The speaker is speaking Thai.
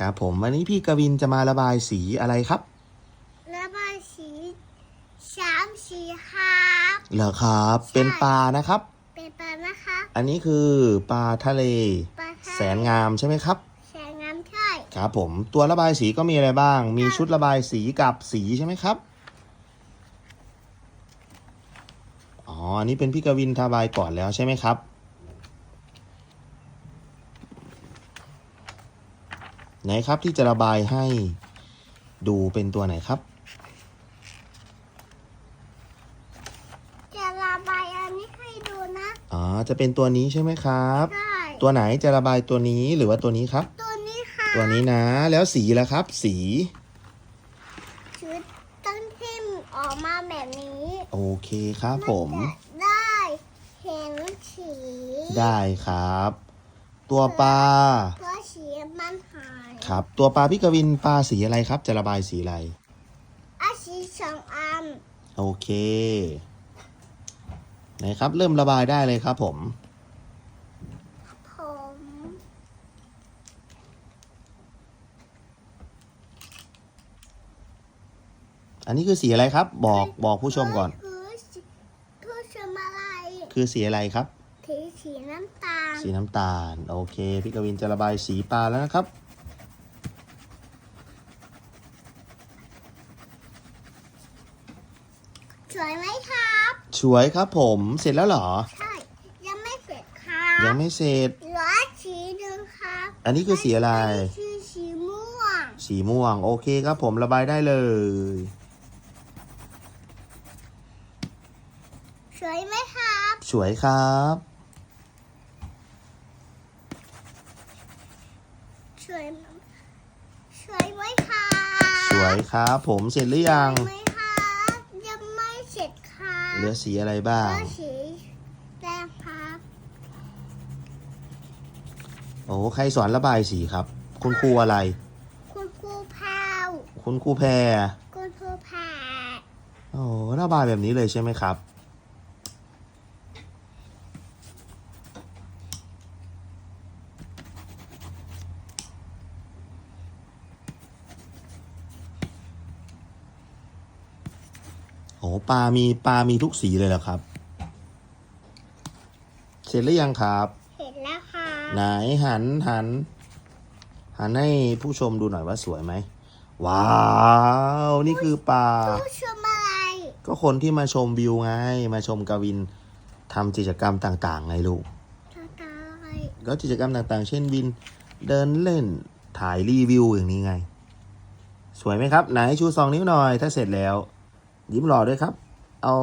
ครับผมวันนี้พี่กวินจะมาระบายสีอะไรครับ ระบายสีสามสีครับเหรอครับ เป็นปลานะครับ เป็นปลานะคะอันนี้คือปลาทะเล ปลาทะแสนงามใช่ไหมครับ แสนงามใช่ครับผมตัวระบายสีก็มีอะไรบ้าง มีชุดระบายสีกับสีใช่ไหมครับ อ๋อ อันนี้เป็นพี่กวินระบายก่อนแล้วใช่ไหมครับ ไหนครับที่จะระบายให้ดูเป็นตัวไหนครับ จะระบายอันนี้ให้ดูนะอ๋อจะเป็นตัวนี้ใช่ไหมครับ ใช่ตัวไหนจะระบายตัวนี้หรือว่าตัวนี้ครับ ตัวนี้ค่ะตัวนี้นะ แล้วสีล่ะครับ สีชุดตั้งทิมออกมาแบบนี้โอเคครับผม นจะได้เห็นสีได้ครับ ตัวปลาเพ ครับ ตัวปลาพี่กวินปลาสีอะไรครับ จะระบายสีอะไรอาสีสองอันโอเคไหนครับ เริ่มระบายได้เลยครับ ผม ผมอันนี้คือสีอะไรครับ บอกบอกผู้ชมก่อน คือสีผู้ชมอะไรคือสีอะไรครับ สีสีน้ำตาล สีน้ำตาล โอเค พี่กวินจะระบายสีปลาแล้วนะครับ สวยไหมครับ สวยครับผมเสร็จแล้วเหรอ ใช่ ยังไม่เสร็จครับยังไม่เสร็จเหลือสีหนึ่งครับอันนี้คือสีอะไร คือสีม่วง สีม่วง โอเคครับผมระบายได้เลย สวยไหมครับ สวยครับสวยสวยไหมครับ สวยครับ ผมเสร็จหรือยังสวยไหมครับยังไม่เสร็จครับ เหลือสีอะไรบ้างเหลือสีแดงครับโอ้ใครสอนระบายสีครับ คุณครูอะไร คุณครูแพรวคุณครูแพรคุณครูแพรโอ้ระบายแบบนี้เลยใช่ไหมครับ โอ้ปลามีปลามีทุกสีเลยเหรอครับ เสร็จหรือยังครับเห็นแล้วค่ะ ไหนหันหัน หันให้ผู้ชมดูหน่อยว่าสวยไหม ว้าว นี่คือปลาผู้ชมอะไร ก็คนที่มาชมวิวไง มาชมกวินทำกิจกรรมต่าง ๆ ไงลูกตาตาอะไรก็กิจกรรมต่างๆ เช่นวินเดินเล่นถ่ายรีวิวอย่างนี้ไง สวยไหมครับ ไหนชูสองนิ้วหน่อยถ้าเสร็จแล้ว ยิ้มหล่อด้วยครับ เอา